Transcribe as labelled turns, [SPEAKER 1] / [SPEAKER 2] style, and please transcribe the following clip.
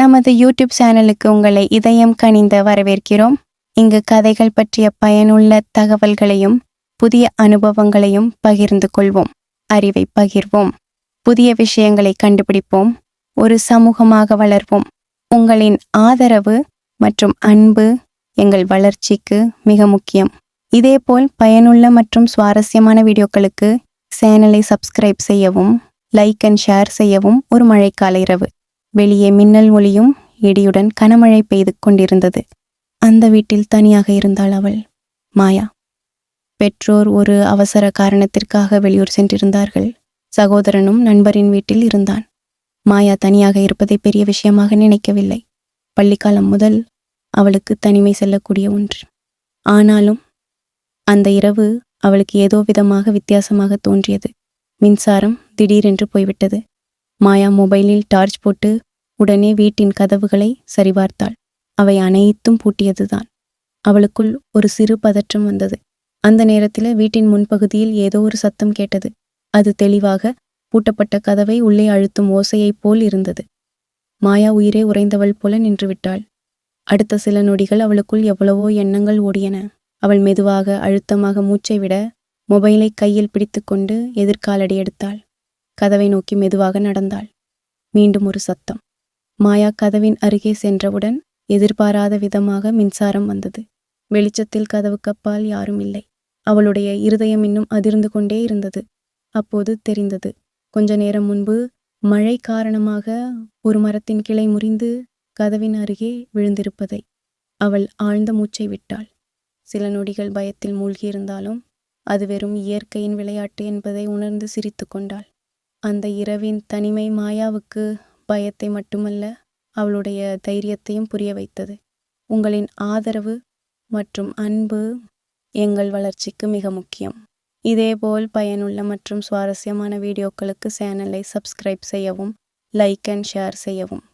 [SPEAKER 1] நமது யூடியூப் சேனலுக்கு உங்களை இதயம் கனிந்த வரவேற்கிறோம். இங்கு கதைகள் பற்றிய பயனுள்ள தகவல்களையும் புதிய அனுபவங்களையும் பகிர்ந்து கொள்வோம். அறிவை பகிர்வோம். புதிய விஷயங்களை கண்டுபிடிப்போம். ஒரு சமூகமாக வளர்வோம். உங்களின் ஆதரவு மற்றும் அன்பு எங்கள் வளர்ச்சிக்கு மிக முக்கியம். இதேபோல் பயனுள்ள மற்றும் சுவாரஸ்யமான வீடியோக்களுக்கு சேனலை சப்ஸ்கிரைப் செய்யவும் லைக் அண்ட் ஷேர் செய்யவும் ஒரு மழைக்கால இரவு. வெளியே மின்னல் ஒளியும் இடியுடன் கனமழை பெய்து கொண்டிருந்தது. அந்த வீட்டில் தனியாக இருந்தாள் அவள். மாயா. பெற்றோர் ஒரு அவசர காரணத்திற்காக வெளியூர் சென்றிருந்தார்கள். சகோதரனும் நண்பரின் வீட்டில் இருந்தான். மாயா தனியாக இருப்பதை பெரிய விஷயமாக நினைக்கவில்லை. பள்ளிக்காலம் முதல் அவளுக்கு தனிமை செல்லக்கூடிய ஒன்று. ஆனாலும் அந்த இரவு அவளுக்கு ஏதோ விதமாக வித்தியாசமாக தோன்றியது. மின்சாரம் திடீரென்று போய்விட்டது. மாயா மொபைலில் டார்ச் போட்டு உடனே வீட்டின் கதவுகளை சரிபார்த்தாள். அவை அனைத்தும் பூட்டியதுதான். அவளுக்குள் ஒரு சிறு பதற்றம் வந்தது. அந்த நேரத்தில் வீட்டின் முன்பகுதியில் ஏதோ ஒரு சத்தம் கேட்டது. அது தெளிவாக பூட்டப்பட்ட கதவை உள்ளே அழுத்தும் ஓசையைப் போல் இருந்தது. மாயா உயிரே உறைந்தவள் போல நின்று விட்டாள் அடுத்த சில நொடிகள் அவளுக்குள் எவ்வளவோ எண்ணங்கள் ஓடியன. அவள் மெதுவாக அழுத்தமாக மூச்சை விட மொபைலை கையில் பிடித்துக்கொண்டு எதிர்காலடி எடுத்தாள். கதவை நோக்கி மெதுவாக நடந்தாள். மீண்டும் ஒரு சத்தம். மாயா கதவின் அருகே சென்றவுடன் எதிர்பாராத விதமாக மின்சாரம் வந்தது. வெளிச்சத்தில் கதவுக்கப்பால் யாரும் இல்லை. அவளுடைய இருதயம் இன்னும் அதிர்ந்து கொண்டே இருந்தது. அப்போது தெரிந்தது. கொஞ்ச நேரம் முன்பு மழை காரணமாக ஒரு மரத்தின் கிளை முறிந்து கதவின் அருகே விழுந்திருப்பதை அவள் ஆழ்ந்த மூச்சை விட்டாள். சில நொடிகள் பயத்தில் மூழ்கியிருந்தாலும் அது வெறும் இயற்கையின் விளையாட்டு என்பதை உணர்ந்து சிரித்து கொண்டாள். அந்த இரவின் தனிமை மாயாவுக்கு பயத்தை மட்டுமல்ல அவளுடைய தைரியத்தையும் புரிய வைத்தது. உங்களின் ஆதரவு மற்றும் அன்பு எங்கள் வளர்ச்சிக்கு மிக முக்கியம். இதேபோல் பயனுள்ள மற்றும் சுவாரஸ்யமான வீடியோக்களுக்கு சேனலை சப்ஸ்கிரைப் செய்யவும் லைக் அண்ட் ஷேர் செய்யவும்.